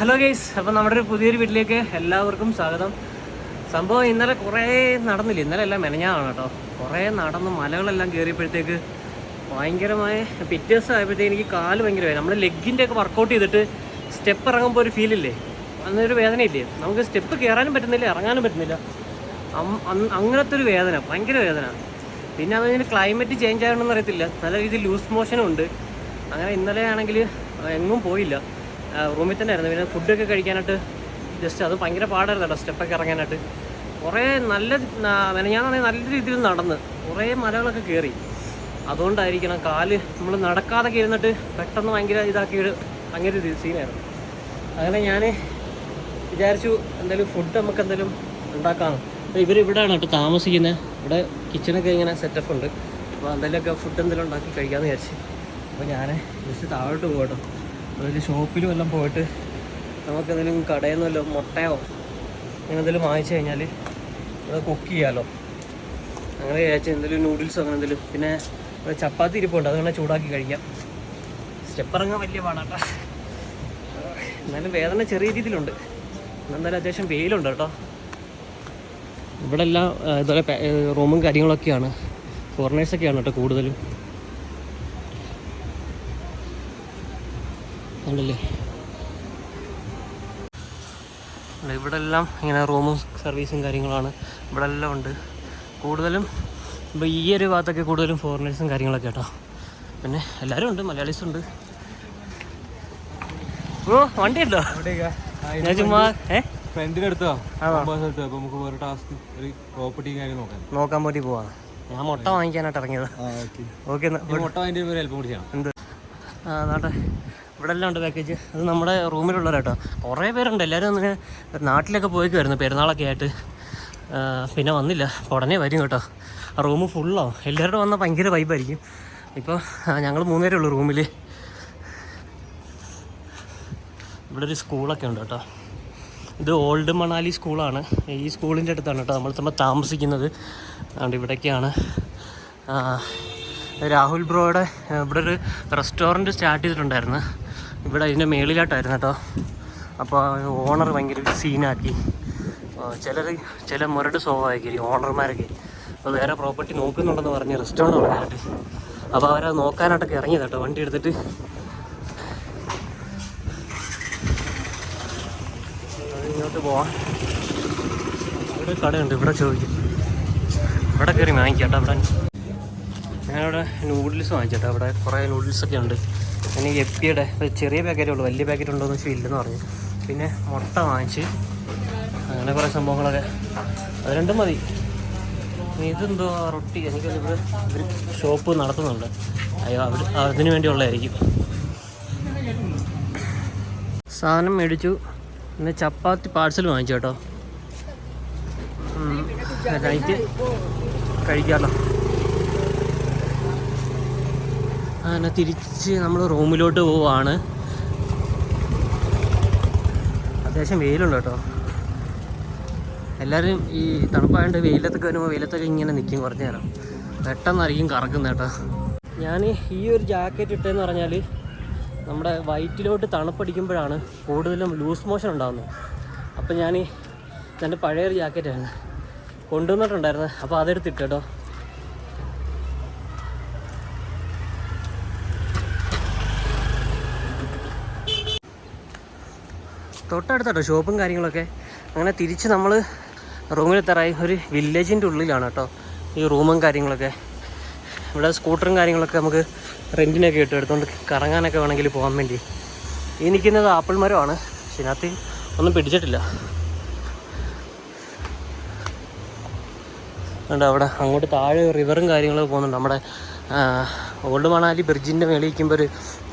Hello guys അപ്പം നമ്മുടെ ഒരു പുതിയൊരു വീട്ടിലേക്ക് എല്ലാവർക്കും സ്വാഗതം. സംഭവം ഇന്നലെ കുറേ നടന്നില്ല. ഇന്നലെ എല്ലാം മെനഞ്ഞാണ് കേട്ടോ. കുറേ നടന്ന് മലകളെല്ലാം കയറിയപ്പോഴത്തേക്ക് ഭയങ്കരമായ പിറ്റേ ദിവസം ആയപ്പോഴത്തേക്ക് എനിക്ക് കാൽ ഭയങ്കര വേദന. നമ്മൾ ലെഗിന്റെ ഒക്കെ വർക്കൗട്ട് ചെയ്തിട്ട് സ്റ്റെപ്പ് ഇറങ്ങുമ്പോൾ ഒരു ഫീലില്ലേ അന്നൊരു വേദനയില്ലേ? നമുക്ക് സ്റ്റെപ്പ് കയറാനും പറ്റുന്നില്ല ഇറങ്ങാനും പറ്റുന്നില്ല. അങ്ങനത്തെ ഒരു വേദന ഭയങ്കര വേദന. പിന്നെ അത് കഴിഞ്ഞ് ക്ലൈമറ്റ് ചേഞ്ച് ആയതുകൊണ്ടെന്ന് അറിയത്തില്ല. നല്ല രീതിയിൽ ലൂസ് മോഷനും ഉണ്ട്. അങ്ങനെ ഇന്നലെ ആണെങ്കിൽ എങ്ങും പോയില്ല. റൂമിൽ തന്നെ ആയിരുന്നു. പിന്നെ ഫുഡൊക്കെ കഴിക്കാനായിട്ട് ജസ്റ്റ് അത് ഭയങ്കര പാടായിരുന്നു കേട്ടോ സ്റ്റെപ്പൊക്കെ ഇറങ്ങാനായിട്ട്. കുറേ നല്ല ഞാനാണെങ്കിൽ നല്ല രീതിയിൽ നടന്ന് കുറേ മലകളൊക്കെ കയറി അതുകൊണ്ടായിരിക്കണം കാൽ നമ്മൾ നടക്കാതെ ഇരുന്നിട്ട് പെട്ടെന്ന് ഭയങ്കര ഇതാക്കി ഒരു ഭയങ്കര ഒരു സീനായിരുന്നു അങ്ങനെ ഞാൻ വിചാരിച്ചു എന്തായാലും ഫുഡ് നമുക്ക് എന്തായാലും ഉണ്ടാക്കാമെന്ന് ഇവർ ഇവിടെയാണ് കേട്ടോ താമസിക്കുന്നത് ഇവിടെ കിച്ചണൊക്കെ ഇങ്ങനെ സെറ്റപ്പ് ഉണ്ട്. അപ്പോൾ എന്തെങ്കിലുമൊക്കെ ഫുഡ് എന്തെങ്കിലും ഉണ്ടാക്കി കഴിക്കാമെന്ന് വിചാരിച്ചു. അപ്പോൾ ഞാൻ ജസ്റ്റ് താഴോട്ട് പോകട്ടോ അതായത് ഷോപ്പിൽ വല്ലതും പോയിട്ട് നമുക്ക് എന്തെങ്കിലും കടയിൽ നിന്ന് വല്ലതും മുട്ടയോ അങ്ങനെ എന്തെങ്കിലും വാങ്ങിച്ചു കഴിഞ്ഞാൽ അത് കുക്ക് ചെയ്യാമല്ലോ അങ്ങനെ വിചാരിച്ചു എന്തെങ്കിലും നൂഡിൽസോ അങ്ങനെ എന്തെങ്കിലും. പിന്നെ ചപ്പാത്തി ഇരിപ്പുണ്ട് അതുകൊണ്ട് ചൂടാക്കി കഴിക്കാം. സ്റ്റെപ്പ് ഇറങ്ങാൻ വലിയ പാടാട്ടാ. എന്നാലും വേദന ചെറിയ രീതിയിലുണ്ട്. എന്തായാലും അത്യാവശ്യം വെയിലുണ്ട് കേട്ടോ. ഇവിടെ എല്ലാം ഇതുപോലെ റൂമും കാര്യങ്ങളൊക്കെയാണ്. ഫോറിനേഴ്സൊക്കെയാണ് കേട്ടോ കൂടുതലും. ഉണ്ടല്ലേ? ഇവിടെ എല്ലാം ഇങ്ങനെ റൂമും സർവീസും കാര്യങ്ങളാണ്. ഇവിടെ എല്ലാം ഉണ്ട്. കൂടുതലും ഇപ്പോൾ ഈ ഒരു ഭാഗത്തൊക്കെ കൂടുതലും ഫോറിനേഴ്സും കാര്യങ്ങളൊക്കെ കേട്ടോ പിന്നെ എല്ലാവരും ഉണ്ട് മലയാളീസും ഉണ്ട്. ഓ വണ്ടി ഉണ്ടോ? ഞാൻ ചുമ്മാ ഏ? ഫ്രണ്ടിന്റെ അടുത്താ? ആണോ? സ്ഥലത്ത് നമുക്ക് വേറെ ടാസ്ക് ഒരു പ്രോപ്പർട്ടി കാര്യം നോക്കാം. നോക്കാൻ വേണ്ടി പോവാ. ഞാൻ മുട്ട വാങ്ങിക്കാനായിട്ട് ഇറങ്ങിയത് ഓക്കെ. മുട്ട ഒരു കൂടി ചെയ്യണം. എന്ത്? ആ നാട്ടെ. ഇവിടെ എല്ലാം ഉണ്ട് പാക്കേജ് അത് നമ്മുടെ റൂമിലുള്ളവരാട്ടോ. കുറേ പേരുണ്ട്. എല്ലാവരും അങ്ങനെ നാട്ടിലൊക്കെ പോയിക്കുമായിരുന്നു പെരുന്നാളൊക്കെ ആയിട്ട്. പിന്നെ വന്നില്ല. ഉടനെ വരും കേട്ടോ. ആ റൂം ഫുള്ളാവും എല്ലാവരുടെ വന്നാൽ ഭയങ്കര വൈബായിരിക്കും ഇപ്പോൾ ഞങ്ങൾ മൂന്നുപേരേ ഉള്ളൂ റൂമിൽ ഇവിടെ ഒരു സ്കൂളൊക്കെ ഉണ്ട് കേട്ടോ. ഇത് ഓൾഡ് മണാലി സ്കൂളാണ്. ഈ സ്കൂളിന്റെ അടുത്താണ് കേട്ടോ. നമ്മൾ നമ്മൾ താമസിക്കുന്നത്. അതുകൊണ്ട് ഇവിടേക്കാണ്. രാഹുൽ ബ്രോയുടെ ഇവിടെ ഒരു റെസ്റ്റോറന്റ് സ്റ്റാർട്ട് ചെയ്തിട്ടുണ്ടായിരുന്നു. ഇവിടെ ഇതിന്റെ മേളിലായിട്ടായിരുന്നു കേട്ടോ. അപ്പോൾ ഓണർ ഭയങ്കര സീനാക്കി ചിലർ ചില മുരട് സ്വഭാവമായിരിക്കും ഓണർമാരൊക്കെ അപ്പോൾ വേറെ പ്രോപ്പർട്ടി നോക്കുന്നുണ്ടെന്ന് പറഞ്ഞ് റെസ്റ്റോറന്റ് തുടങ്ങാനായിട്ട് അപ്പോൾ അവരത് നോക്കാനായിട്ടൊക്കെ ഇറങ്ങിയത് കേട്ടോ വണ്ടി എടുത്തിട്ട്. ഇങ്ങോട്ട് പോവാം. ഇവിടെ കടയുണ്ട് ഇവിടെ ചോദിക്കും. ഇവിടെ കയറി വാങ്ങിക്കാം കേട്ടോ അവിടെ ഞാനിവിടെ നൂഡിൽസ് വാങ്ങിച്ചേട്ടോ അവിടെ കുറേ നൂഡിൽസൊക്കെ ഉണ്ട്. ഈ എപ്പിയുടെ ചെറിയ പാക്കറ്റേ ഉള്ളൂ. വലിയ പാക്കറ്റ് ഉണ്ടോ എന്ന് വെച്ചാൽ ഇല്ലെന്ന് പറഞ്ഞു. പിന്നെ മുട്ട വാങ്ങിച്ച് അങ്ങനെ കുറേ സംഭവങ്ങളൊക്കെ. അത് രണ്ടും മതി. ഇതെന്തോ റൊട്ടി. എനിക്ക് ഷോപ്പ് നടത്തുന്നുണ്ട്. അയ്യോ അവർ അതിന് വേണ്ടിയുള്ളതായിരിക്കും. സാധനം മേടിച്ചു. പിന്നെ ചപ്പാത്തി പാഴ്സൽ വാങ്ങിച്ചു കേട്ടോ. നൈറ്റ് കഴിക്കാമല്ലോ അങ്ങനെ തിരിച്ച് നമ്മൾ റൂമിലോട്ട് പോവാണ്. അത്യാവശ്യം വെയിലുണ്ട് കേട്ടോ. എല്ലാവരും ഈ തണുപ്പായതുകൊണ്ട് വെയിലത്തൊക്കെ വരുമ്പോൾ വെയിലത്തൊക്കെ ഇങ്ങനെ നിൽക്കും കുറച്ച് നേരം. പെട്ടെന്നായിരിക്കും കറക്കുന്നത് കേട്ടോ. ഞാൻ ഈ ഒരു ജാക്കറ്റ് ഇട്ടതെന്ന് പറഞ്ഞാൽ നമ്മുടെ വയറ്റിലോട്ട് തണുപ്പടിക്കുമ്പോഴാണ് കൂടുതലും ലൂസ് മോഷൻ ഉണ്ടാകുന്നത് അപ്പം ഞാൻ എന്റെ പഴയൊരു ജാക്കറ്റാണ് കൊണ്ടുവന്നിട്ടുണ്ടായിരുന്നു. അപ്പോൾ അതെടുത്തിട്ട് തൊട്ടടുത്താട്ടോ ഷോപ്പും കാര്യങ്ങളൊക്കെ. അങ്ങനെ തിരിച്ച് നമ്മൾ റൂമിലെത്തറായി. ഒരു വില്ലേജിന്റെ ഉള്ളിലാണ് കേട്ടോ ഈ റൂമും കാര്യങ്ങളൊക്കെ. ഇവിടെ സ്കൂട്ടറും കാര്യങ്ങളൊക്കെ നമുക്ക് റെന്റിനൊക്കെ ഇട്ട് എടുത്തുകൊണ്ട് കറങ്ങാനൊക്കെ വേണമെങ്കിൽ പോകാൻ വേണ്ടി. ഈ നിൽക്കുന്നത് ആപ്പിൾ മരമാണ് പക്ഷെ ഇതിനകത്ത് ഒന്നും പിടിച്ചിട്ടില്ല. അവിടെ അങ്ങോട്ട് താഴെ റിവറും കാര്യങ്ങളൊക്കെ പോകുന്നുണ്ട്. നമ്മുടെ ഓൾഡ് മണാലി ബ്രിഡ്ജിന്റെ മേളിൽ നിൽക്കുമ്പോൾ ഒരു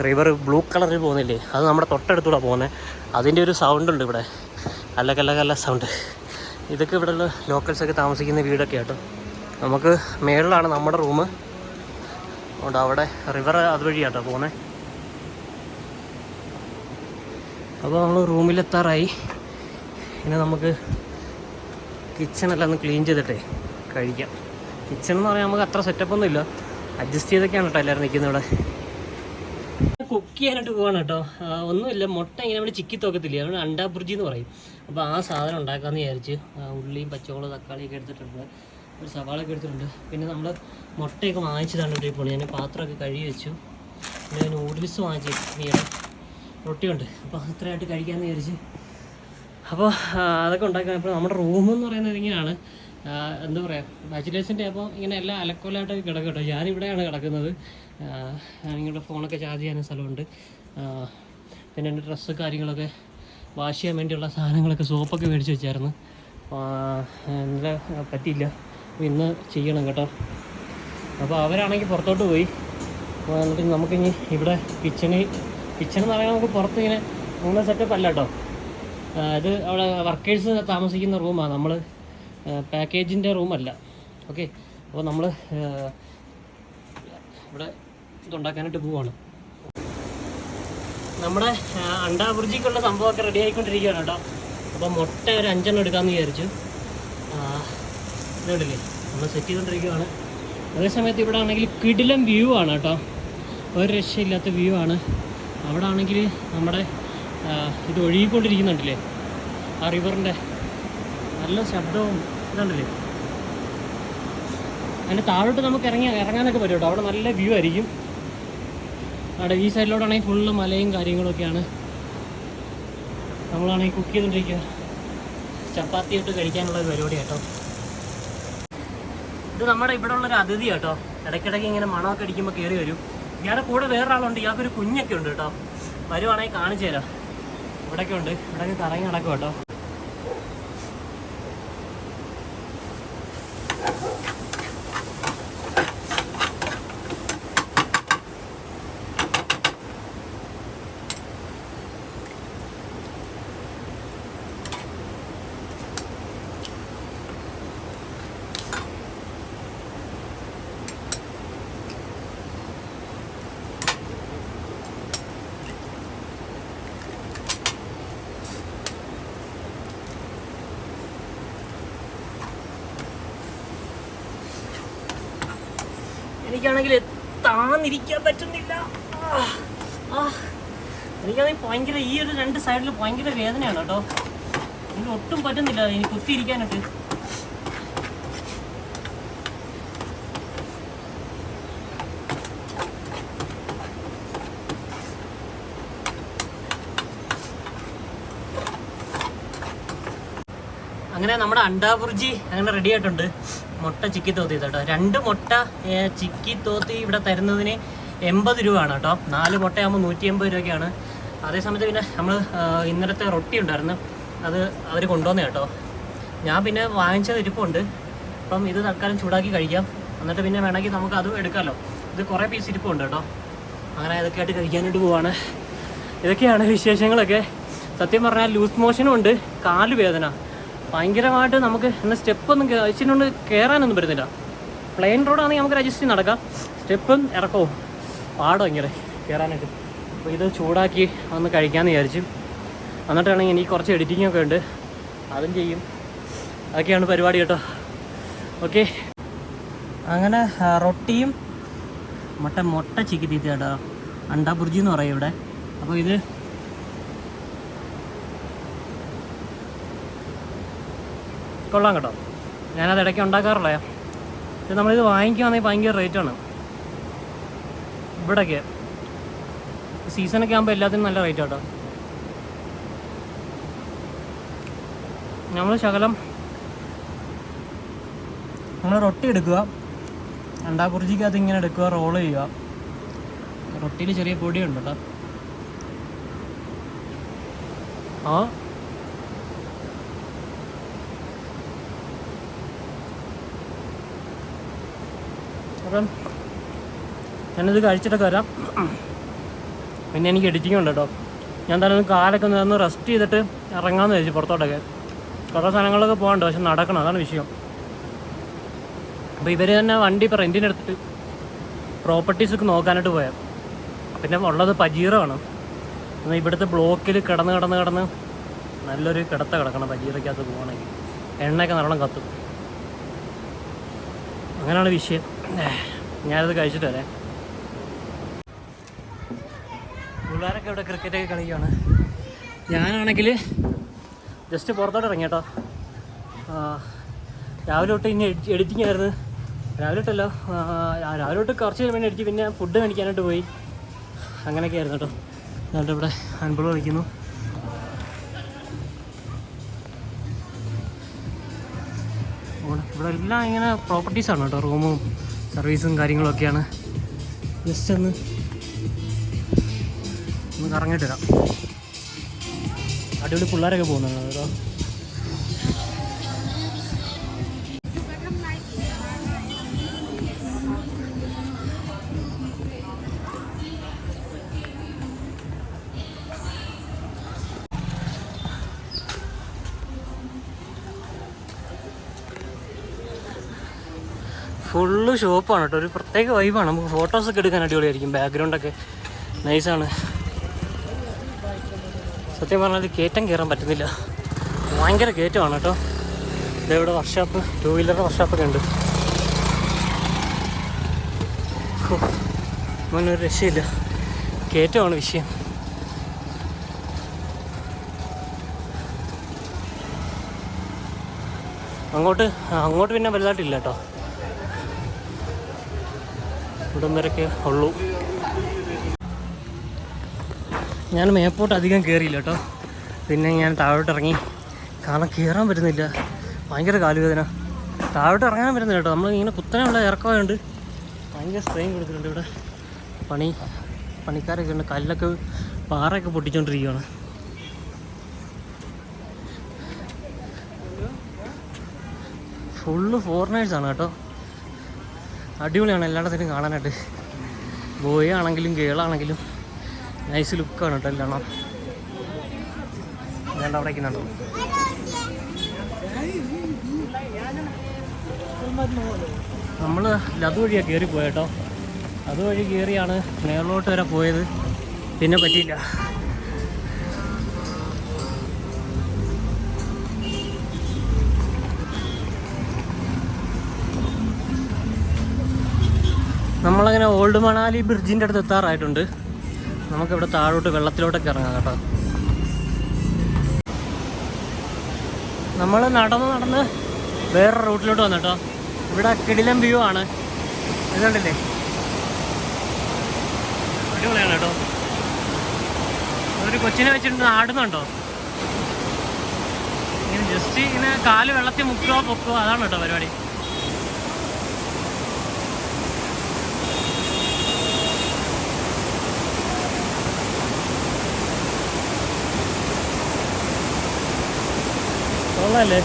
റിവർ ബ്ലൂ കളറിൽ പോകുന്നില്ലേ? അത് നമ്മുടെ തൊട്ടടുത്തൂടെ പോകുന്നത് അതിന്റെ ഒരു സൗണ്ട് ഉണ്ട് ഇവിടെ. അല്ല കല്ല കല്ല സൗണ്ട് ഇതൊക്കെ ഇവിടെയുള്ള ലോക്കൽസൊക്കെ താമസിക്കുന്ന വീടൊക്കെ ആട്ടോ. നമുക്ക് മേളിലാണ് നമ്മുടെ റൂം അതുകൊണ്ട് അവിടെ റിവർ അതുവഴിയാട്ടോ പോകുന്നത് അപ്പോൾ നമ്മൾ റൂമിലെത്താറായി. പിന്നെ നമുക്ക് കിച്ചണെല്ലാം ഒന്ന് ക്ലീൻ ചെയ്തിട്ടേ കഴിക്കാം. കിച്ചൺ എന്ന് പറയാൻ നമുക്ക് അത്ര സെറ്റപ്പ് ഒന്നും ഇല്ല. അഡ്ജസ്റ്റ് ചെയ്തൊക്കെയാണ് കേട്ടോ എല്ലാവരും നിൽക്കുന്നത് ഇവിടെ. കുക്ക് ചെയ്യാനായിട്ട് പോവാണ് കേട്ടോ. ഒന്നുമില്ല മുട്ട ഇങ്ങനെ നമ്മൾ ചിക്കി തോക്കത്തില്ലേ? നമ്മൾ അണ്ടാബുർജി എന്ന് പറയും. അപ്പോൾ ആ സാധനം ഉണ്ടാക്കാമെന്ന് വിചാരിച്ച് ഉള്ളിയും പച്ചമുളക് തക്കാളിയൊക്കെ എടുത്തിട്ടുണ്ട്. ഒരു സവാളൊക്കെ എടുത്തിട്ടുണ്ട്. പിന്നെ നമ്മൾ മുട്ടയൊക്കെ വാങ്ങിച്ചതാണ് ഇവിടെ ഇപ്പോൾ ഞാൻ പാത്രമൊക്കെ കഴുകി വെച്ചു. പിന്നെ നൂഡിൽസ് വാങ്ങിച്ചു മീയുടെ റൊട്ടിയുണ്ട്. അപ്പോൾ അത്രയായിട്ട് കഴിക്കാമെന്ന് വിചാരിച്ച്. അപ്പോൾ അതൊക്കെ ഉണ്ടാക്കാൻ അപ്പോൾ നമ്മുടെ റൂമെന്ന് പറയുന്നത് ഇങ്ങനെയാണ്. എന്താ പറയുക ബാച്ചിലേഴ്സിന്റെ അപ്പോൾ ഇങ്ങനെ എല്ലാം അലക്കോലായിട്ടൊക്കെ കിടക്കും കേട്ടോ. ഞാനിവിടെയാണ് കിടക്കുന്നത്. നിങ്ങളുടെ ഫോണൊക്കെ ചാർജ് ചെയ്യാനും സ്ഥലമുണ്ട്. പിന്നെ എന്റെ ഡ്രസ്സ് കാര്യങ്ങളൊക്കെ വാഷ് ചെയ്യാൻ വേണ്ടിയുള്ള സാധനങ്ങളൊക്കെ സോപ്പൊക്കെ മേടിച്ച് വെച്ചായിരുന്നു. ഇന്നലെ പറ്റിയില്ല. ഇന്ന് ചെയ്യണം കേട്ടോ. അപ്പോൾ അവരാണെങ്കിൽ പുറത്തോട്ട് പോയി. എന്നിട്ട് നമുക്കിനി ഇവിടെ കിച്ചണിൽ കിച്ചൺ എന്ന് പറയുമ്പോൾ നമുക്ക് പുറത്ത് ഇങ്ങനെ മൂന്ന് സെറ്റപ്പ് അല്ല കേട്ടോ. അത് അവിടെ വർക്കേഴ്സ് താമസിക്കുന്ന റൂമാണ് നമ്മൾ പാക്കേജിന്റെ റൂമല്ല ഓക്കെ അപ്പോൾ നമ്മൾ ഇവിടെ ഇതുണ്ടാക്കാനായിട്ട് പോവാണ്. നമ്മുടെ അണ്ടാബുർജിക്കുള്ള സംഭവമൊക്കെ റെഡി ആയിക്കൊണ്ടിരിക്കുകയാണ് കേട്ടോ. അപ്പോൾ മുട്ട ഒരു അഞ്ചെണ്ണം എടുക്കാമെന്ന് വിചാരിച്ചു. ഇതുണ്ടല്ലേ? നമ്മൾ സെറ്റ് ചെയ്തുകൊണ്ടിരിക്കുകയാണ് അതേസമയത്ത് ഇവിടെ ആണെങ്കിൽ കിടിലം വ്യൂ ആണ് കേട്ടോ. ഒരു രക്ഷയില്ലാത്ത വ്യൂ ആണ്. അവിടെ ആണെങ്കിൽ നമ്മുടെ ഇത് ഒഴുകിക്കൊണ്ടിരിക്കുന്നുണ്ടല്ലേ? ആ റിവറിന്റെ നല്ല ശബ്ദവും ഇതുണ്ടല്ലേ അതിന്റെ താഴോട്ട് നമുക്ക് ഇറങ്ങി ഇറങ്ങാനൊക്കെ പറ്റും കേട്ടോ. അവിടെ നല്ല വ്യൂ ആയിരിക്കും. അവിടെ ഈ സൈഡിലോട്ടാണെങ്കിൽ ഫുള്ള് മലയും കാര്യങ്ങളൊക്കെയാണ്. നമ്മളാണെങ്കിൽ കുക്ക് ചെയ്തുകൊണ്ടിരിക്കുക ചപ്പാത്തി ഇട്ട് കഴിക്കാനുള്ള ഒരു പരിപാടി കേട്ടോ. ഇത് നമ്മുടെ ഇവിടെ ഉള്ളൊരു അതിഥി കേട്ടോ. ഇടയ്ക്കിടയ്ക്ക് ഇങ്ങനെ മണമൊക്കെ അടിക്കുമ്പോൾ കയറി വരും. ഇയാളുടെ കൂടെ വേറൊരാളുണ്ട്. ഇയാൾക്കൊരു കുഞ്ഞൊക്കെ ഉണ്ട് കേട്ടോ. വരുവാണെങ്കിൽ കാണിച്ചു തരാം. ഇവിടെയൊക്കെ ഉണ്ട്. ഇവിടെ കറങ്ങി നടക്കും കേട്ടോ. എനിക്കാണെങ്കിൽ താന്നിരിക്കാൻ പറ്റുന്നില്ല. എനിക്കാണെങ്കിൽ ഭയങ്കര ഈ ഒരു രണ്ട് സൈഡിൽ ഭയങ്കര വേദനയാണ് കേട്ടോ. എനിക്ക് ഒട്ടും പറ്റുന്നില്ല എനിക്ക് കുത്തിയിരിക്കാനായിട്ട്. അങ്ങനെ നമ്മുടെ അണ്ടാബുർജി അങ്ങനെ റെഡി ആയിട്ടുണ്ട്. മുട്ട ചിക്കി തോത്തി കേട്ടോ. രണ്ട് മുട്ട ചിക്കി തോത്തി ഇവിടെ തരുന്നതിന് എൺപത് രൂപയാണ് കേട്ടോ. നാല് മുട്ടയാകുമ്പോൾ നൂറ്റി എൺപത് രൂപയ്ക്കാണ് അതേസമയത്ത് പിന്നെ നമ്മൾ ഇന്നലത്തെ റൊട്ടി ഉണ്ടായിരുന്നു. അത് അവർ കൊണ്ടുവന്നേ കേട്ടോ. ഞാൻ പിന്നെ വാങ്ങിച്ചത് ഇരിപ്പുണ്ട്. അപ്പം ഇത് തൽക്കാലം ചൂടാക്കി കഴിക്കാം. എന്നിട്ട് പിന്നെ വേണമെങ്കിൽ നമുക്ക് അതും എടുക്കാമല്ലോ ഇത് കുറേ പീസ് ഇരിപ്പുണ്ട് കേട്ടോ. അങ്ങനെ ഇതൊക്കെ ആയിട്ട് കഴിക്കാനായിട്ട് പോവാണ്. ഇതൊക്കെയാണ് വിശേഷങ്ങളൊക്കെ. സത്യം പറഞ്ഞാൽ ലൂസ് മോഷനും ഉണ്ട്. കാൽ വേദന ഭയങ്കരമായിട്ട് നമുക്ക് എന്ന സ്റ്റെപ്പൊന്നും ഇച്ചിനോണ്ട് കയറാനൊന്നും പറ്റുന്നില്ല. പ്ലെയിൻ റോഡാണെങ്കിൽ നമുക്ക് രജിസ്റ്റർ നടക്കാം. സ്റ്റെപ്പും ഇറക്കവും. പാടും ഭയങ്കര കയറാനായിട്ട് അപ്പോൾ ഇത് ചൂടാക്കി ഒന്ന് കഴിക്കാമെന്ന് വിചാരിച്ചു. എന്നിട്ടാണെങ്കിൽ എനിക്ക് കുറച്ച് എഡിറ്റിംഗ് ഒക്കെ ഉണ്ട്. അതും ചെയ്യും. അതൊക്കെയാണ് പരിപാടി കേട്ടോ. ഓക്കെ അങ്ങനെ റൊട്ടിയും മുട്ട മുട്ട ചിക്കി തീറ്റ കേട്ടോ അണ്ടാബുർജി എന്ന് പറയും ഇവിടെ. അപ്പോൾ ഇത് കൊള്ളാം കേട്ടോ. ഞാനത് ഇടയ്ക്ക് ഉണ്ടാക്കാറുള്ള ഇത് നമ്മളിത് വാങ്ങിക്കുകയാണെങ്കിൽ ഭയങ്കര റേറ്റാണ്. ഇവിടെയൊക്കെ സീസണൊക്കെ ആകുമ്പോൾ എല്ലാത്തിനും നല്ല റേറ്റ് കേട്ടോ. നമ്മൾ ശകലം നമ്മൾ റൊട്ടി എടുക്കുക. അണ്ടാകുറിജിക്കകത്ത് ഇങ്ങനെ എടുക്കുക റോൾ ചെയ്യുക. റൊട്ടിയിൽ ചെറിയ പൊടിയുണ്ട് കേട്ടോ ആ അപ്പം ഞാനിത് കഴിച്ചിട്ടൊക്കെ വരാം. പിന്നെ എനിക്ക് എഡിറ്റിംഗ് ഉണ്ട് കേട്ടോ. ഞാൻ തന്നെ ഒന്ന് കാലൊക്കെ നിന്ന് റെസ്റ്റ് ചെയ്തിട്ട് ഇറങ്ങാമെന്ന് വിചാരിച്ചു പുറത്തോട്ടൊക്കെ. കുറേ സ്ഥലങ്ങളിലൊക്കെ പോകണ്ട പക്ഷെ നടക്കണം അതാണ് വിഷയം. അപ്പോൾ ഇവർ തന്നെ വണ്ടി ഇപ്പോൾ റെന്റിനെടുത്തിട്ട് പ്രോപ്പർട്ടീസൊക്കെ നോക്കാനായിട്ട് പോയാൽ പിന്നെ ഉള്ളത് പജീറമാണ് എന്നാൽ ഇവിടുത്തെ ബ്ലോക്കിൽ കിടന്ന് കിടന്ന് കിടന്ന് നല്ലൊരു കിടത്ത കിടക്കണം പജീറയ്ക്കകത്ത് പോകണമെങ്കിൽ എണ്ണയൊക്കെ നല്ലോണം കത്തും. അങ്ങനെയാണ് വിഷയം. ഞാനത് കഴിച്ചിട്ട് വരാം. പിള്ളേരൊക്കെ ഇവിടെ ക്രിക്കറ്റൊക്കെ കളിക്കുകയാണ് ഞാനാണെങ്കിൽ ജസ്റ്റ് പുറത്തോട്ട് ഇറങ്ങി കേട്ടോ. രാവിലെ തൊട്ട് ഇനി എഡിറ്റിംഗ് ആയിരുന്നു. രാവിലെ തൊട്ടല്ലോ രാവിലെ തൊട്ട് കുറച്ച് നേരം വേണ്ടി പിന്നെ ഫുഡ് മേടിക്കാനായിട്ട് പോയി. അങ്ങനെയൊക്കെ ആയിരുന്നു കേട്ടോ. എന്നിട്ട് ഇവിടെ അൻപത് കളിക്കുന്നു. ഇവിടെ എല്ലാം ഇങ്ങനെ പ്രോപ്പർട്ടീസാണ് കേട്ടോ റൂമും സർവീസും കാര്യങ്ങളൊക്കെയാണ്. ജസ്റ്റ് ഒന്ന് ഒന്ന് കറങ്ങിയിട്ട് വരാം. അടിപൊളി പിള്ളേരൊക്കെ പോകുന്നുണ്ട്? കേട്ടോ ഫുള്ള് ഷോപ്പാണ് കേട്ടോ. ഒരു പ്രത്യേക വൈബാണ് നമുക്ക് ഫോട്ടോസൊക്കെ എടുക്കാൻ അടിപൊളിയായിരിക്കും. ബാക്ക്ഗ്രൗണ്ടൊക്കെ നൈസാണ് സത്യം പറഞ്ഞാൽ കയറ്റം കയറാൻ പറ്റുന്നില്ല. ഭയങ്കര കയറ്റമാണ് കേട്ടോ. ഇതേവിടെ വർക്ക്ഷോപ്പ് ടൂ വീലറുടെ വർക്ക്ഷോപ്പൊക്കെ ഉണ്ട്. ഹോ, മോനെ ഒരു രക്ഷയില്ല. കയറ്റമാണ് വിഷയം. അങ്ങോട്ട് അങ്ങോട്ട് പിന്നെ വലുതായിട്ടില്ല കേട്ടോ. ഇവിടം വരെയൊക്കെ ഉള്ളൂ. ഞാൻ മേപ്പോട്ട് അധികം കയറിയില്ല കേട്ടോ. പിന്നെ ഞാൻ താഴോട്ട് ഇറങ്ങി. കാരണം കയറാൻ പറ്റുന്നില്ല. ഭയങ്കര കാലുവേദന. താഴോട്ട് ഇറങ്ങാൻ പറ്റുന്നില്ല കേട്ടോ. നമ്മൾ ഇങ്ങനെ കുത്തനെയുള്ള ഇറക്കമായുണ്ട് ഭയങ്കര സ്ട്രെയിൻ കൊടുക്കുന്നുണ്ട് ഇവിടെ. പണി പണിക്കാരൊക്കെ ഉണ്ട്. കല്ലൊക്കെ പാറയൊക്കെ പൊട്ടിച്ചുകൊണ്ടിരിക്കുകയാണ് ഫുള്ള് ഫോറിനേഴ്സാണ് കേട്ടോ. അടിപൊളിയാണ് എല്ലായിടത്തും കാണാനായിട്ട്. ബോയ് ആണെങ്കിലും ഗേളാണെങ്കിലും നൈസ് ലുക്കാണ് കേട്ടോ എല്ലാം ഞാൻ അവിടെ ഇരിക്കുന്നുണ്ടോ? നമ്മൾ അതുവഴിയാണ് കയറി പോയേട്ടോ അതുവഴി കയറിയാണ് മേളിലോട്ട് വരെ പോയത്. പിന്നെ പറ്റിയില്ല. നമ്മളങ്ങനെ ഓൾഡ് മണാലി ബ്രിഡ്ജിന്റെ അടുത്ത് എത്താറായിട്ടുണ്ട്. നമുക്കിവിടെ താഴോട്ട് വെള്ളത്തിലോട്ടൊക്കെ ഇറങ്ങാം കേട്ടോ. നമ്മൾ നടന്ന് നടന്ന് വേറെ റൂട്ടിലോട്ട് വന്നു ഇവിടെ കിടിലം വ്യൂ ആണ്. ഇതുണ്ടല്ലേ അടിപൊളിയാണ് കേട്ടോ. ഒരു കൊച്ചിനെ വെച്ചിട്ട് ആടുന്നുണ്ടോ? ഇങ്ങനെ ജസ്റ്റ് ഇങ്ങനെ കാൽ വെള്ളത്തിൽ മുക്കുക പൊക്കുക അതാണ് കേട്ടോ പരിപാടി. കൊള്ളാല്ലേ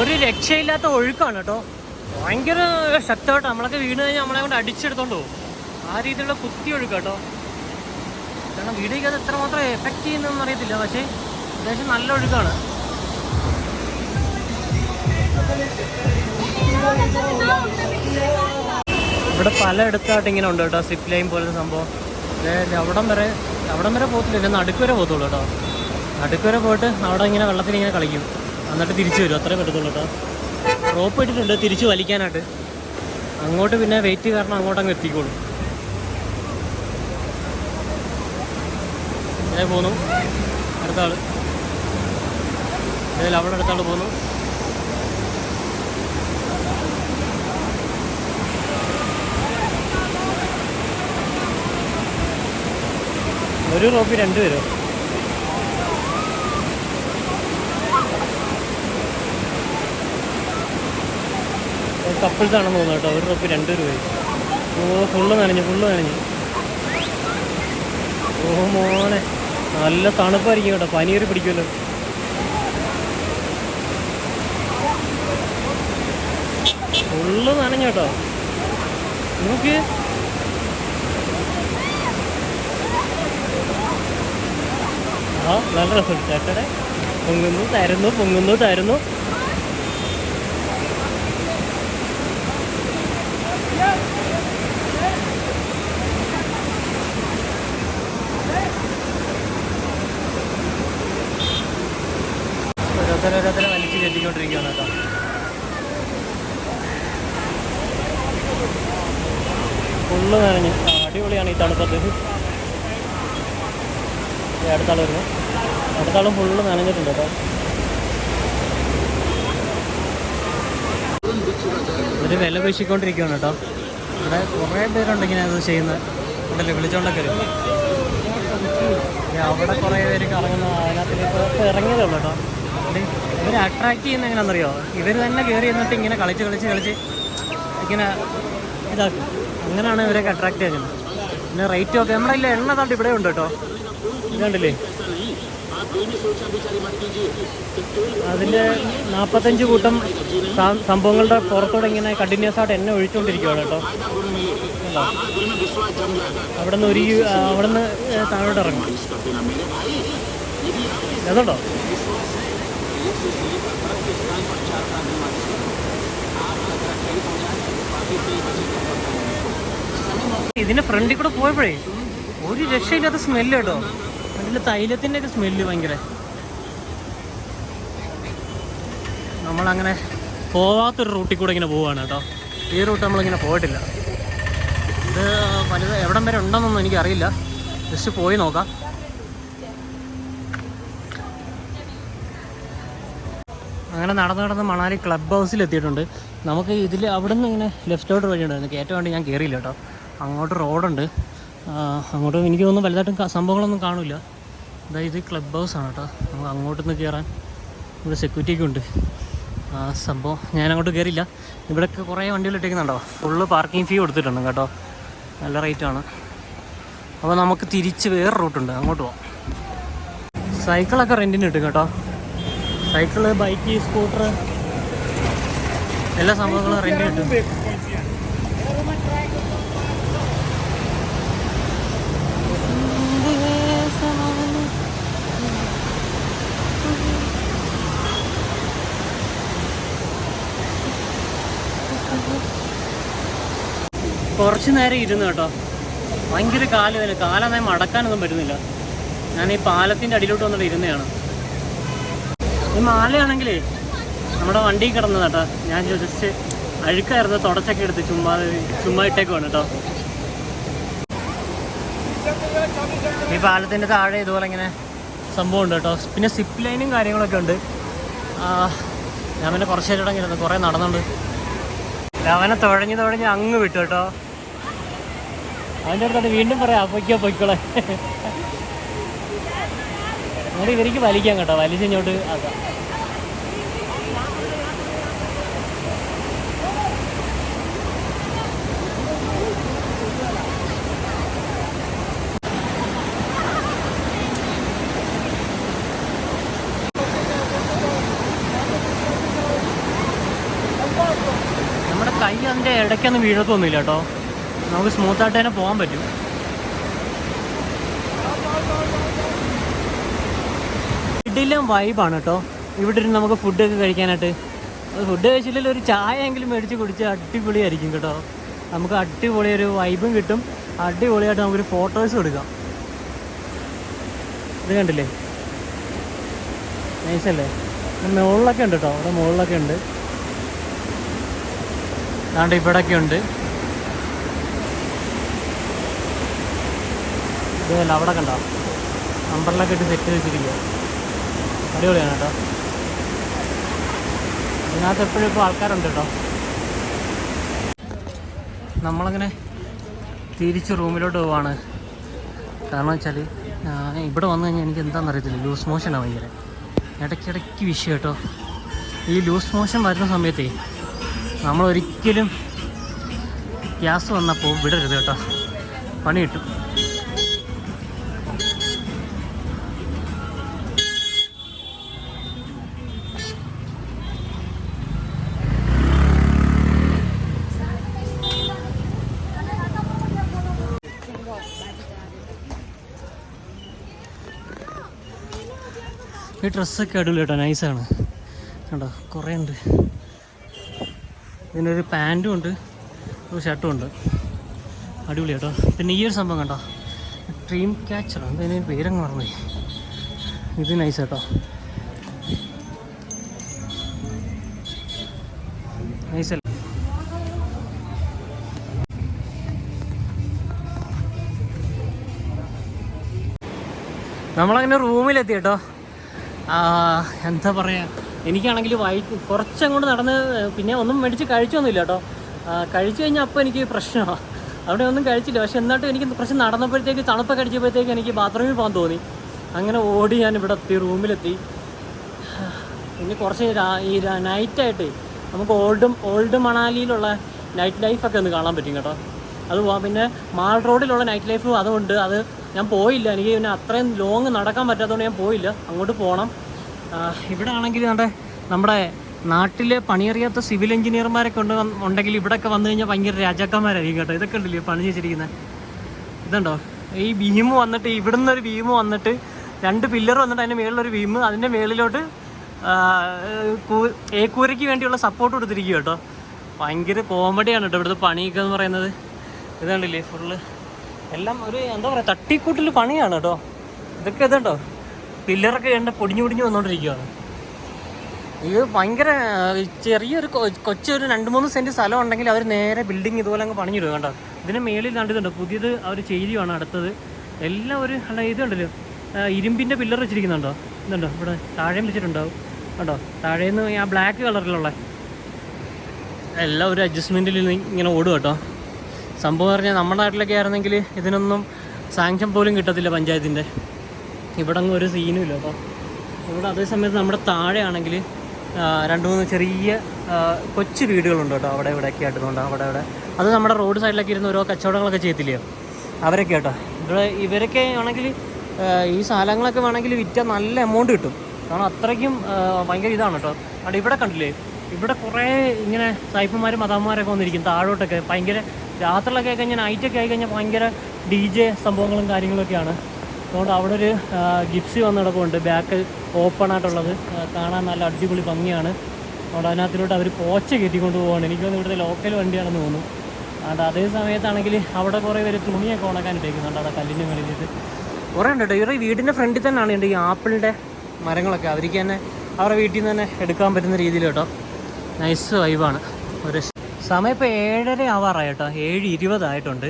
ഒരു രക്ഷയില്ലാത്ത ഒഴുക്കാണ് കേട്ടോ. ഭയങ്കര ശക്തമായിട്ട് നമ്മളൊക്കെ വീണ് കഴിഞ്ഞാൽ നമ്മളെ കൊണ്ട് അടിച്ചെടുത്തോണ്ട് പോകും. ആ രീതിയിലുള്ള കുത്തി ഒഴുക്ക് കേട്ടോ. കാരണം വീഡിയോയ്ക്ക് അത് എത്രമാത്രം എഫക്റ്റ് ചെയ്യുന്നതെന്ന് അറിയത്തില്ല. പക്ഷേ അത്യാവശ്യം നല്ല ഒഴുക്കാണ്. ഇവിടെ പലയിടത്തായിട്ട് ഇങ്ങനെ ഉണ്ട് കേട്ടോ സിപ്പ് ലൈൻ പോലത്തെ സംഭവം. അവിടം വരെ അവിടം വരെ പോകത്തില്ല പിന്നെ നടുക്ക് വരെ പോകത്തുള്ളൂ കേട്ടോ. നടുക്ക് വരെ പോയിട്ട് അവിടെ ഇങ്ങനെ വെള്ളത്തിൽ ഇങ്ങനെ കളിക്കും. എന്നിട്ട് തിരിച്ചു വരും അത്രേ പറ്റത്തുള്ളൂ കേട്ടോ. റോപ്പ് ഇട്ടിട്ടുണ്ട് തിരിച്ചു വലിക്കാനായിട്ട്. അങ്ങോട്ട് പിന്നെ വെയിറ്റ് കാരണം അങ്ങോട്ട് അങ്ങ് എത്തിക്കോളും. ഇങ്ങനെ പോന്നു. അടുത്ത ഇതിൽ അവിടെ അടുത്താൾ പോന്നു. ഒരു റോപ്പി രണ്ട് പേരോ? കപ്പിൾസ് ആണെന്ന് തോന്നുന്നു കേട്ടോ. ഒരു റോപ്പി രണ്ട് രൂപ ഓ ഫുള്ള് നനഞ്ഞു ഫുള്ള് നനഞ്ഞു. ഓ മോനെ. നല്ല തണുപ്പായിരിക്കും കേട്ടോ. പനിയേറി പിടിക്കുമല്ലോ. ഫുള്ള് നനഞ്ഞു കേട്ടോ. നോക്ക്. ആ നല്ല രസമുണ്ട് ചേട്ടടെ പൊങ്ങുന്നു തരുന്നു പൊങ്ങുന്നു തരുന്നു. ഓരോരുത്തരോരോരുത്തരെ വലിച്ചു കെട്ടിക്കൊണ്ടിരിക്കുകയാണ് കേട്ടോ. ഫുള്ള് നിറഞ്ഞ് അടിപൊളിയാണ് ഈ തണുപ്പത്ത് അടുത്താൾ വരുന്നു അടുത്താളും ഫുള്ള് നനഞ്ഞിട്ടുണ്ട് കേട്ടോ. ഒരു വില വീശിക്കൊണ്ടിരിക്കുകയാണ് കേട്ടോ. ഇവിടെ കുറേ പേരുണ്ട് ഇങ്ങനെ അത് ചെയ്യുന്നത് ഉണ്ടല്ലേ വിളിച്ചോണ്ടൊക്കെ വരും. അവിടെ കുറേ പേര് കറങ്ങുന്ന അതിനകത്തിലേക്ക് ഇറങ്ങിയതേ ഉള്ളൂ കേട്ടോ. ഇവർ അട്രാക്ട് ചെയ്യുന്ന എങ്ങനെയാണെന്നറിയോ? ഇവർ തന്നെ കയറി എന്നിട്ട് ഇങ്ങനെ കളിച്ച് കളിച്ച് കളിച്ച് ഇങ്ങനെ ഇതാക്കും. അങ്ങനെയാണ് ഇവരൊക്കെ അട്രാക്ട് ചെയ്യുന്നത്. പിന്നെ റേറ്റും ഒക്കെ നമ്മുടെ ഇല്ല എണ്ണ താണ്ട് ഇവിടെ ഉണ്ട് കേട്ടോ. കണ്ടില്ലേ അതിന്റെ നാൽപ്പത്തഞ്ച് കൂട്ടം സംഭവങ്ങളുടെ പുറത്തോടെ ഇങ്ങനെ കണ്ടിന്യൂസ് ആയിട്ട് എന്നെ ഒഴിച്ചുകൊണ്ടിരിക്കുകയാണ് കേട്ടോ? അവിടെ നിന്ന് ഒരു അവിടെ നിന്ന് താഴോട്ട് ഇറങ്ങും. അതുണ്ടോ? ഇതിന്റെ ഫ്രണ്ടിൽ കൂടെ പോയപ്പോഴേ ഒരു രക്ഷയില്ലാത്ത സ്മെല്ല് കേട്ടോ. അതിന്റെ തൈലത്തിന്റെ ഒക്കെ സ്മെല്ല് ഭയങ്കര. നമ്മളങ്ങനെ പോവാത്തൊരു റൂട്ടിൽ കൂടെ ഇങ്ങനെ പോവാണ് കേട്ടോ. ഈ റൂട്ട് നമ്മളിങ്ങനെ പോയിട്ടില്ല. ഇത് വലുത് എവിടം വരെ ഉണ്ടെന്നൊന്നും എനിക്കറിയില്ല. ജസ്റ്റ് പോയി നോക്കാം. അങ്ങനെ നടന്ന് നടന്ന് മണാലി ക്ലബ് ഹൗസിൽ എത്തിയിട്ടുണ്ട്. നമുക്ക് ഇതിൽ അവിടെ നിന്ന് ഇങ്ങനെ ലെഫ്റ്റോട്ട് വഴിയുണ്ടായിരുന്നു കയറ്റം വേണ്ടി ഞാൻ കയറിയില്ല കേട്ടോ. അങ്ങോട്ട് റോഡുണ്ട് അങ്ങോട്ട് എനിക്ക് തോന്നുന്നു വലുതായിട്ടും സംഭവങ്ങളൊന്നും കാണില്ല അതായത് ക്ലബ് ആണ് കേട്ടോ നമുക്ക് അങ്ങോട്ട് നിന്ന് കയറാൻ ഇവിടെ സെക്യൂരിറ്റിയൊക്കെ ഉണ്ട്. ആ സംഭവം ഞാൻ അങ്ങോട്ട് കയറിയില്ല ഇവിടെയൊക്കെ കുറേ വണ്ടികൾ ഇട്ടേക്കുന്നുണ്ടോ? ഫുള്ള് പാർക്കിംഗ് ഫീ കൊടുത്തിട്ടുണ്ട് കേട്ടോ. നല്ല റേറ്റാണ് അപ്പോൾ നമുക്ക് തിരിച്ച് വേറെ റൂട്ടുണ്ട് അങ്ങോട്ട് പോവാം. സൈക്കിളൊക്കെ റെന്റിന് കിട്ടും കേട്ടോ. സൈക്കിൾ ബൈക്ക് സ്കൂട്ടർ എല്ലാ സംഭവങ്ങളും റെന്റ് കിട്ടും. കുറച്ച് നേരം ഇരുന്നു കേട്ടോ. ഭയങ്കര കാൽ വേദന. കാലന്നെ മടക്കാനൊന്നും പറ്റുന്നില്ല. ഞാൻ ഈ പാലത്തിന്റെ അടിയിലോട്ട് വന്നിട്ട് ഇരുന്നതാണ് ഈ മാലയാണെങ്കിലേ നമ്മുടെ വണ്ടി കിടന്നത് കേട്ടോ. ഞാൻ ജസ്റ്റ് അഴുക്കായിരുന്നു. തുടച്ചൊക്കെ എടുത്ത് ചുമ്മാ ചുമ്മാ ഇട്ടേക്കുവാണ് കേട്ടോ. ഈ പാലത്തിന്റെ താഴെ ഇതുപോലെ ഇങ്ങനെ സംഭവം ഉണ്ട് കേട്ടോ. പിന്നെ സിപ്പ് ലൈനും കാര്യങ്ങളൊക്കെ ഉണ്ട്. ഞാൻ പിന്നെ കുറച്ച് നേരം കുറേ നടന്നുണ്ട്. അവനെ തുഴഞ്ഞു തുഴഞ്ഞ് അങ്ങ് വിട്ടു കേട്ടോ. അവന്റെ അടുത്തോട്ട് വീണ്ടും പറയാം പൊയ്ക്കോ പൊയ്ക്കോളെ. എന്നിട്ട് ഇവർക്ക് വലിക്കാം കേട്ടോ വലിച്ചിങ്ങോട്ട് ആക്കാം നമ്മുടെ കൈ അതിന്റെ ഇടയ്ക്കൊന്നും വീഴത്തൊന്നുമില്ല കേട്ടോ. നമുക്ക് സ്മൂത്തായിട്ട് തന്നെ പോകാൻ പറ്റും. ഇഡിലും വൈബാണ് കേട്ടോ. ഇവിടെ ഇരുന്ന് നമുക്ക് ഫുഡൊക്കെ കഴിക്കാനായിട്ട്. ഫുഡ് കഴിച്ചില്ലെങ്കിൽ ഒരു ചായ എങ്കിലും മേടിച്ച് കുടിച്ച് അടിപൊളിയായിരിക്കും കേട്ടോ. നമുക്ക് അടിപൊളി ഒരു വൈബും കിട്ടും. അടിപൊളിയായിട്ട് നമുക്കൊരു ഫോട്ടോസ് എടുക്കാം. ഇത് കണ്ടില്ലേ? നൈസല്ലേ മുകളിലൊക്കെ ഉണ്ട് കേട്ടോ. അവിടെ മുകളിലൊക്കെ ഉണ്ട്. അതാണ്ട് ഇവിടെയൊക്കെ ഉണ്ട്. ഇതല്ല അവിടെ കണ്ട? നമ്പറിലൊക്കെ ഇട്ട് സെറ്റ് വെച്ചിരിക്കുക അടിപൊളിയാണ് കേട്ടോ. ഇതിനകത്ത് എപ്പോഴും ഇപ്പോൾ ആൾക്കാരുണ്ട് കേട്ടോ. നമ്മളങ്ങനെ തിരിച്ച് റൂമിലോട്ട് പോവാണ്. കാരണം വെച്ചാൽ ഇവിടെ വന്നു കഴിഞ്ഞാൽ എനിക്ക് എന്താണെന്ന് അറിയത്തില്ല. ലൂസ് മോഷനാണ് ഭയങ്കര. ഇടയ്ക്കിടയ്ക്ക് വിഷയം കേട്ടോ. ഈ ലൂസ് മോഷൻ വരുന്ന സമയത്തേ നമ്മൾ ഒരിക്കലും ഗ്യാസ് വന്നപ്പോൾ വിടരുത് കേട്ടോ. പണി കിട്ടും. ഈ ഡ്രസ്സൊക്കെ അടിപൊളി കേട്ടോ നൈസാണ് കേട്ടോ കുറേ ഉണ്ട്. ഇതിനൊരു പാന്റും ഉണ്ട് ഒരു ഷർട്ടും ഉണ്ട്. അടിപൊളി കേട്ടോ. പിന്നെ ഈ ഒരു സംഭവം കണ്ടോ? ഡ്രീം ക്യാച്ചറോ അതിന് പേരങ്ങ് മറന്നു ഇത് നൈസ് കേട്ടോ. നൈസ് അല്ലേ? നമ്മളങ്ങനെ റൂമിലെത്തി കേട്ടോ. എന്താ പറയുക എനിക്കാണെങ്കിൽ വൈ കുറച്ചങ്ങോട്ട് നടന്ന് പിന്നെ ഒന്നും മേടിച്ച് കഴിച്ചൊന്നുമില്ല കേട്ടോ. കഴിച്ചു കഴിഞ്ഞാൽ അപ്പോൾ എനിക്ക് പ്രശ്നമാണ് അവിടെ ഒന്നും കഴിച്ചില്ല. പക്ഷെ എന്നിട്ടും എനിക്ക് കുറച്ച് നടന്നപ്പോഴത്തേക്ക് തണുപ്പൊക്കെ അടിച്ചപ്പോഴത്തേക്ക് എനിക്ക് ബാത്റൂമിൽ പോകാൻ തോന്നി. അങ്ങനെ ഓടി ഞാൻ ഇവിടെ എത്തി റൂമിലെത്തി. ഇനി കുറച്ച് ഈ നൈറ്റായിട്ട് നമുക്ക് ഓൾഡ് ഓൾഡ് മണാലിയിലുള്ള നൈറ്റ് ലൈഫൊക്കെ ഒന്ന് കാണാൻ പറ്റും കേട്ടോ. അത് പിന്നെ മാൾ റോഡിലുള്ള നൈറ്റ് ലൈഫും അതുകൊണ്ട് അത് ഞാൻ പോയില്ല. എനിക്ക് പിന്നെ അത്രയും ലോങ് നടക്കാൻ പറ്റാത്തതുകൊണ്ട് ഞാൻ പോയില്ല. അങ്ങോട്ട് പോകണം ഇവിടെ ആണെങ്കിൽ നമ്മുടെ നമ്മുടെ നാട്ടിലെ പണിയറിയാത്ത സിവിൽ എഞ്ചിനീയർമാരൊക്കെ ഉണ്ട് ഉണ്ടെങ്കിൽ ഇവിടെയൊക്കെ വന്നു കഴിഞ്ഞാൽ ഭയങ്കര രാജാക്കന്മാരായിരിക്കും കേട്ടോ. ഇതൊക്കെ ഉണ്ടല്ലേ പണി ചെയ്തിരിക്കുന്നത് ഇതുണ്ടോ? ഈ ഭീമ് വന്നിട്ട് ഇവിടുന്ന് ഒരു ഭീമ് വന്നിട്ട് രണ്ട് പില്ലർ വന്നിട്ട് അതിന്റെ മേളിലൊരു ഭീമ് അതിന്റെ മേളിലോട്ട് ഏക്കൂരയ്ക്ക് വേണ്ടിയുള്ള സപ്പോർട്ട് കൊടുത്തിരിക്കും കേട്ടോ. ഭയങ്കര കോമഡിയാണ് കേട്ടോ ഇവിടുത്തെ പണിയൊക്കെ എന്ന് പറയുന്നത്. ഇത് കണ്ടില്ലേ ഫുള്ള് എല്ലാം ഒരു എന്താ പറയുക തട്ടിക്കൂട്ടിൽ പണിയാണ് കേട്ടോ. ഇതൊക്കെ ഇതുണ്ടോ? പില്ലറൊക്കെ കണ്ട് പൊടിഞ്ഞു പൊടിഞ്ഞു വന്നുകൊണ്ടിരിക്കുകയാണ് ഇത് ഭയങ്കര ചെറിയൊരു കൊച്ചൊരു രണ്ട് മൂന്ന് സെന്റ് സ്ഥലം ഉണ്ടെങ്കിൽ അവർ നേരെ ബിൽഡിങ് ഇതുപോലെ അങ്ങ് പണിഞ്ഞിടും കേട്ടോ. ഇതിന് മേളിൽ കണ്ടിട്ടുണ്ട് പുതിയത് അവർ ചെയ്യുകയാണ് അടുത്തത്. എല്ലാം ഒരു അല്ല ഇതുണ്ടല്ലോ ഇരുമ്പിന്റെ പില്ലർ വെച്ചിരിക്കുന്നുണ്ടോ? ഇതുണ്ടോ? ഇവിടെ താഴെയും വെച്ചിട്ടുണ്ടാവും. കേട്ടോ താഴേന്ന് ആ ബ്ലാക്ക് കളറിലുള്ള എല്ലാം ഒരു അഡ്ജസ്റ്റ്മെന്റിൽ ഇങ്ങനെ ഓടും കേട്ടോ. സംഭവം എന്ന് പറഞ്ഞാൽ നമ്മുടെ നാട്ടിലൊക്കെ ആയിരുന്നെങ്കിൽ ഇതിനൊന്നും സാങ്ഷൻ പോലും കിട്ടത്തില്ല പഞ്ചായത്തിന്റെ. ഇവിടെ അങ്ങ് ഒരു ഇല്ല. അപ്പോൾ ഇവിടെ അതേ സമയത്ത് നമ്മുടെ താഴെയാണെങ്കിൽ രണ്ട് മൂന്ന് ചെറിയ കൊച്ചു വീടുകളുണ്ട് കേട്ടോ. അവിടെ ഇവിടെയൊക്കെ ആയിട്ടുണ്ട് അവിടെ ഇവിടെ. അത് നമ്മുടെ റോഡ് സൈഡിലൊക്കെ ഇരുന്ന് ഓരോ കച്ചവടങ്ങളൊക്കെ ചെയ്യത്തില്ലയോ? അവരൊക്കെ കേട്ടോ. ഇവിടെ ഇവരൊക്കെ ആണെങ്കിൽ ഈ സാധനങ്ങളൊക്കെ വേണമെങ്കിൽ വിറ്റാൽ നല്ല എമൗണ്ട് കിട്ടും. കാരണം അത്രയ്ക്കും ഭയങ്കര ഇതാണ് കേട്ടോ. അവിടെ ഇവിടെ കണ്ടില്ലേ? ഇവിടെ കുറേ ഇങ്ങനെ സായിപ്പന്മാരും മതാന്മാരൊക്കെ വന്നിരിക്കും. താഴോട്ടൊക്കെ ഭയങ്കര രാത്രിയിലൊക്കെ ആയി കഴിഞ്ഞാൽ നൈറ്റൊക്കെ ആയി കഴിഞ്ഞാൽ ഭയങ്കര ഡി ജെ സംഭവങ്ങളും കാര്യങ്ങളൊക്കെയാണ്. അതുകൊണ്ട് അവിടെ ഒരു ഗിപ്സി വന്ന് കിടപ്പുണ്ട്. ബാക്ക് ഓപ്പൺ ആയിട്ടുള്ളത്. കാണാൻ നല്ല അടിപൊളി ഭംഗിയാണ്. അതുകൊണ്ട് അതിനകത്തിലോട്ട് അവർ പോച്ച കയറ്റിക്കൊണ്ട് പോവാണ്. എനിക്ക് തോന്നുന്നു ഇവിടുത്തെ ലോക്കൽ വണ്ടിയാണെന്ന് തോന്നുന്നു. അതുകൊണ്ട് അതേ സമയത്താണെങ്കിൽ അവിടെ കുറേ പേര് തുണിയൊക്കെ ഉണക്കാൻ ഇട്ടേക്കുന്നുണ്ട്. അവിടെ കല്ലിന്റെ മേളിലിട്ട് കുറേ ഉണ്ട് കേട്ടോ. ഇവരുടെ വീടിന്റെ ഫ്രണ്ടിൽ തന്നെയാണ് ഉണ്ട് ഈ ആപ്പിളിന്റെ മരങ്ങളൊക്കെ. അവർക്ക് തന്നെ അവരുടെ വീട്ടിൽ നിന്ന് തന്നെ എടുക്കാൻ പറ്റുന്ന രീതിയിൽ കേട്ടോ. നൈസ് വൈബാണ് ഒരു സമയം ഇപ്പോൾ ഏഴര ആവാറായി കേട്ടോ. ഏഴ് ഇരുപതായിട്ടുണ്ട്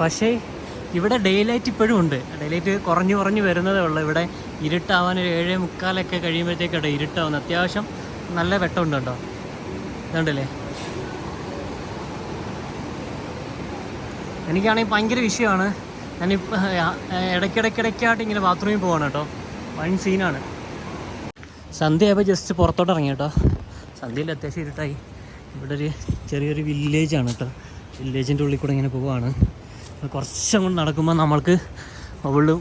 പക്ഷേ ഇവിടെ ഡേ ലൈറ്റ് ഇപ്പോഴും ഉണ്ട്. ഡേ ലൈറ്റ് കുറഞ്ഞു കുറഞ്ഞു വരുന്നതേ ഉള്ളൂ. ഇവിടെ ഇരുട്ടാവാൻ ഒരു ഏഴേ മുക്കാലൊക്കെ കഴിയുമ്പോഴത്തേക്കട്ടെ ഇരുട്ടാവുന്ന അത്യാവശ്യം നല്ല വെട്ടമുണ്ട് കേട്ടോ. ഇതുണ്ടല്ലേ? എനിക്കാണെങ്കിൽ ഭയങ്കര വിഷയമാണ്. ഞാനിപ്പോൾ ഇടയ്ക്കിടയ്ക്കിടയ്ക്കായിട്ട് ഇങ്ങനെ ബാത്റൂമിൽ പോവാണ് കേട്ടോ. വൺ സീനാണ് സന്ധ്യയായപ്പോൾ ജസ്റ്റ് പുറത്തോട്ട് ഇറങ്ങി കേട്ടോ. സന്ധ്യയിൽ അത്യാവശ്യം ഇരുട്ടായി. ഇവിടെ ഒരു ചെറിയൊരു വില്ലേജാണ് കേട്ടോ വില്ലേജിന്റെ ഉള്ളിൽ കൂടെ ഇങ്ങനെ പോവുകയാണ് കുറച്ചങ്ങോട്ട് നടക്കുമ്പോൾ നമ്മൾക്ക് ഓൾഡ്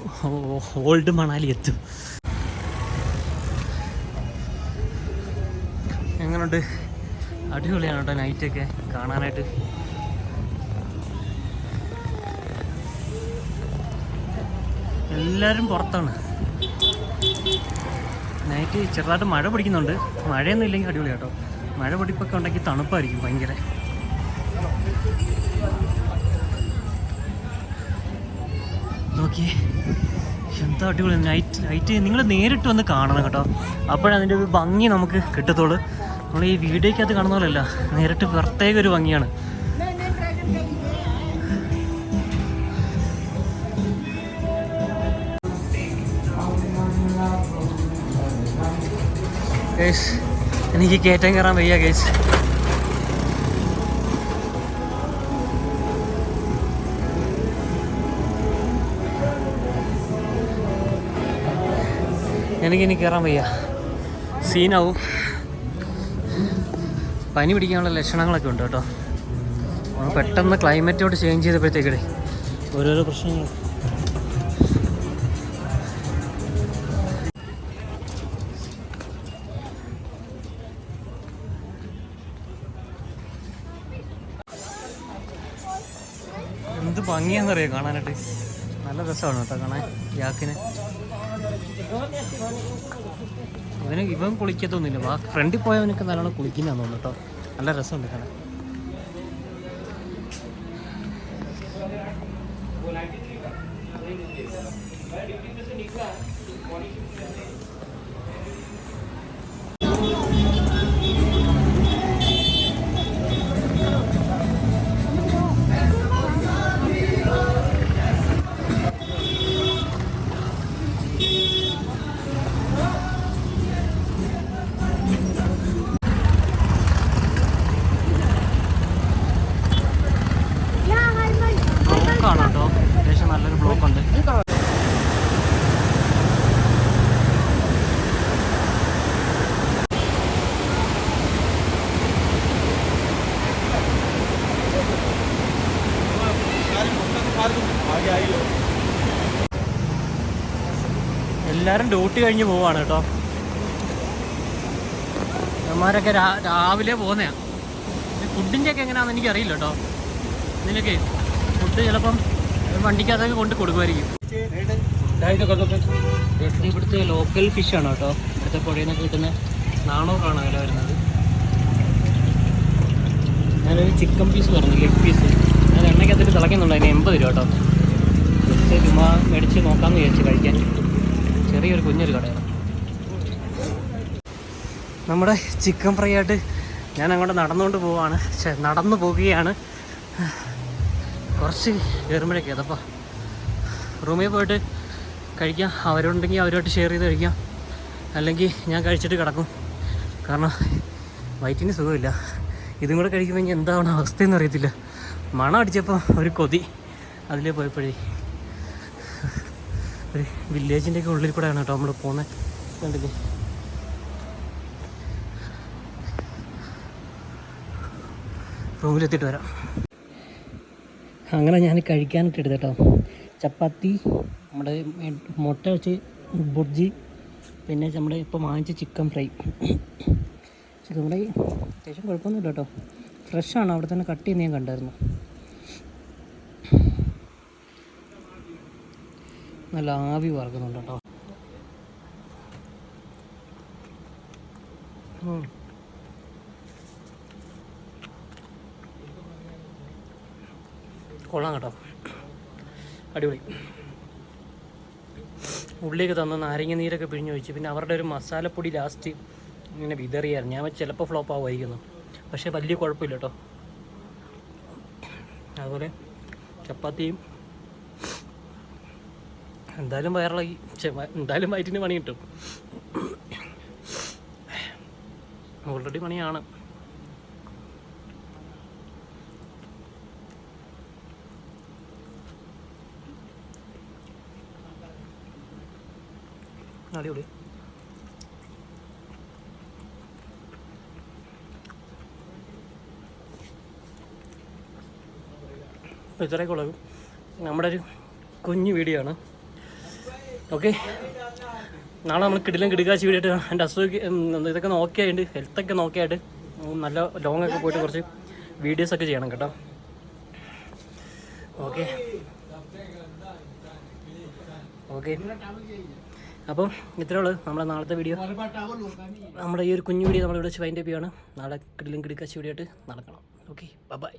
ഓൾഡ് മണാലി എത്തും. എങ്ങനെയുണ്ട് അടിപൊളിയാണ് കേട്ടോ നൈറ്റൊക്കെ കാണാനായിട്ട്. എല്ലാവരും പുറത്താണ്. നൈറ്റ് ചെറുതായിട്ട് മഴ പിടിക്കുന്നുണ്ട്. മഴയൊന്നും ഇല്ലെങ്കിൽ അടിപൊളി കേട്ടോ മഴ പൊടിപ്പൊക്കെ ഉണ്ടെങ്കിൽ തണുപ്പായിരിക്കും ഭയങ്കര. നോക്കിയേ എന്താ അടിപൊളി നൈറ്റ് നൈറ്റ് നിങ്ങൾ നേരിട്ട് വന്ന് കാണണം കേട്ടോ. അപ്പോഴേ അതിന്റെ ഒരു ഭംഗി നമുക്ക് കിട്ടത്തുള്ളൂ. നമ്മൾ ഈ വീഡിയോക്കകത്ത് കാണുന്ന പോലെയല്ല നേരിട്ട് പ്രത്യേക ഒരു ഭംഗിയാണ്. ഗൈസ് എനിക്ക് കയറ്റം കയറാൻ വയ്യ കേസ് എനിക്കിനി കയറാൻ വയ്യ. സീനാവും. പനി പിടിക്കാനുള്ള ലക്ഷണങ്ങളൊക്കെ ഉണ്ട് കേട്ടോ. പെട്ടെന്ന് ക്ലൈമറ്റോട് ചേഞ്ച് ചെയ്തപ്പോഴത്തേക്കടെ. ഓരോരോ പ്രശ്നങ്ങൾ ഭംഗിയാണെന്നറിയോ കാണാനായിട്ട്? നല്ല രസമാണ് കേട്ടോ കാണാൻ. യാക്കിന്. ഇവന് ഇവൻ കുളിക്കത്തൊന്നുമില്ല. ആ ഫ്രണ്ടിൽ പോയവനൊക്കെ നല്ലോണം കുളിക്കുന്നതാന്ന് തോന്നുന്നു കേട്ടോ. നല്ല രസമുണ്ട് കാണാൻ. എല്ലാവരും ഡ്യൂട്ടി കഴിഞ്ഞ് പോവാണ് കേട്ടോ. അമ്മമാരൊക്കെ രാവിലെ പോകുന്നതാ ഫുഡിന്റെ ഒക്കെ എങ്ങനെയാണെന്ന് എനിക്ക് അറിയില്ല കേട്ടോ. ഇതിനൊക്കെ ഫുഡ് ചിലപ്പം വണ്ടിക്കകത്തൊക്കെ കൊണ്ട് കൊടുക്കുമായിരിക്കും. ഇവിടുത്തെ ലോക്കൽ ഫിഷാണ് കേട്ടോ. ഇവിടുത്തെ പുഴയിൽ നിന്നൊക്കെ കിട്ടുന്ന നാണൂറാണ് വില വരുന്നത്. ഞാനൊരു ചിക്കൻ പീസ് പറഞ്ഞു ലെഗ് പീസ് ഞാൻ എണ്ണയ്ക്കകത്തിട്ട് തിളയ്ക്കുന്നുണ്ട് അതിന് എൺപത് രൂപ കേട്ടോ. ജസ്റ്റ് ചുമ്മാ മേടിച്ച് നോക്കാമെന്ന് വിചാരിച്ചു കഴിക്കാൻ. ചെറിയൊരു കുഞ്ഞൊരു കടയാണ്. നമ്മുടെ ചിക്കൻ ഫ്രൈ ആയിട്ട് ഞാൻ അങ്ങോട്ട് നടന്നുകൊണ്ട് പോവാണ്. പക്ഷെ നടന്നു പോവുകയാണ്. കുറച്ച് കയറുമ്പോഴേക്ക് അതപ്പോൾ റൂമിൽ പോയിട്ട് കഴിക്കാം. അവരുണ്ടെങ്കിൽ അവരുമായിട്ട് ഷെയർ ചെയ്ത് കഴിക്കാം. അല്ലെങ്കിൽ ഞാൻ കഴിച്ചിട്ട് കിടക്കും. കാരണം വയറ്റിന് സുഖമില്ല. ഇതും കൂടെ കഴിക്കുമ്പോൾ ഇനി എന്താണ് അവസ്ഥയെന്ന് അറിയത്തില്ല. മണം അടിച്ചപ്പോൾ ഒരു കൊതി. അതിലേ പോയപ്പോഴേ ഒരു വില്ലേജിന്റെയൊക്കെ ഉള്ളിൽ കൂടെയാണ് കേട്ടോ നമ്മൾ പോകുന്നത് കണ്ടില്ലേ? റൂമിലെത്തിയിട്ട് വരാം. അങ്ങനെ ഞാൻ കഴിക്കാനായിട്ട് എടുത്ത് കേട്ടോ. ചപ്പാത്തി നമ്മുടെ മുട്ട വെച്ച് ബുർജി പിന്നെ നമ്മുടെ ഇപ്പോൾ വാങ്ങിച്ച ചിക്കൻ ഫ്രൈ ചിക്കൻ ഫ്രൈ അത്യാവശ്യം കുഴപ്പമൊന്നുമില്ല കേട്ടോ. ഫ്രഷാണ് അവിടെ തന്നെ കട്ട് ചെയ്യുന്ന ഞാൻ കണ്ടായിരുന്നു. നല്ല ആവി വറക്കുന്നുണ്ട് കേട്ടോ. കൊള്ളാം കേട്ടോ. അടിപൊളി. ഉള്ളിലേക്ക് തന്ന നാരങ്ങ നീരൊക്കെ പിഴിഞ്ഞ് ഒഴിച്ച് പിന്നെ അവരുടെ ഒരു മസാലപ്പൊടി ലാസ്റ്റ് ഇങ്ങനെ വിതറിയായിരുന്നു. ഞാൻ ചിലപ്പോൾ ഫ്ലോപ്പ് ആവുമായിരിക്കുന്നു. പക്ഷേ വലിയ കുഴപ്പമില്ല കേട്ടോ. അതുപോലെ ചപ്പാത്തിയും എന്തായാലും വയറിളകി ഛെ, വ- എന്തായാലും വയറ്റിന് പണി കിട്ടും. ഓൾറെഡി പണിയാണ്. അടിപൊളി. ഇത്രയൊക്കെ ഉള്ളത് നമ്മുടെ ഒരു കുഞ്ഞു വീഡിയോ ആണ്. ഓക്കെ. നാളെ നമ്മൾ കിടിലും കിടുകാശി വീഡിയോ എന്റെ അസുഖം ഇതൊക്കെ നോക്കിയായിട്ട് ഹെൽത്തൊക്കെ നോക്കിയായിട്ട് നല്ല ലോങ് ഒക്കെ പോയിട്ട് കുറച്ച് വീഡിയോസ് ഒക്കെ ചെയ്യണം കേട്ടോ. ഓക്കെ. ഓക്കെ. അപ്പം ഇത്രേ ഉള്ളൂ നമ്മുടെ നാളത്തെ വീഡിയോ നമ്മുടെ ഈ ഒരു കുഞ്ഞു വീഡിയോ നമ്മളിവിടെ വെച്ച് വൈൻഡപ്പ് ചെയ്യാണ് നാളെ കിടിലും കിടുക്കാശി വീഡിയോ ആയിട്ട് നടക്കണം. ഓക്കെ. ബൈ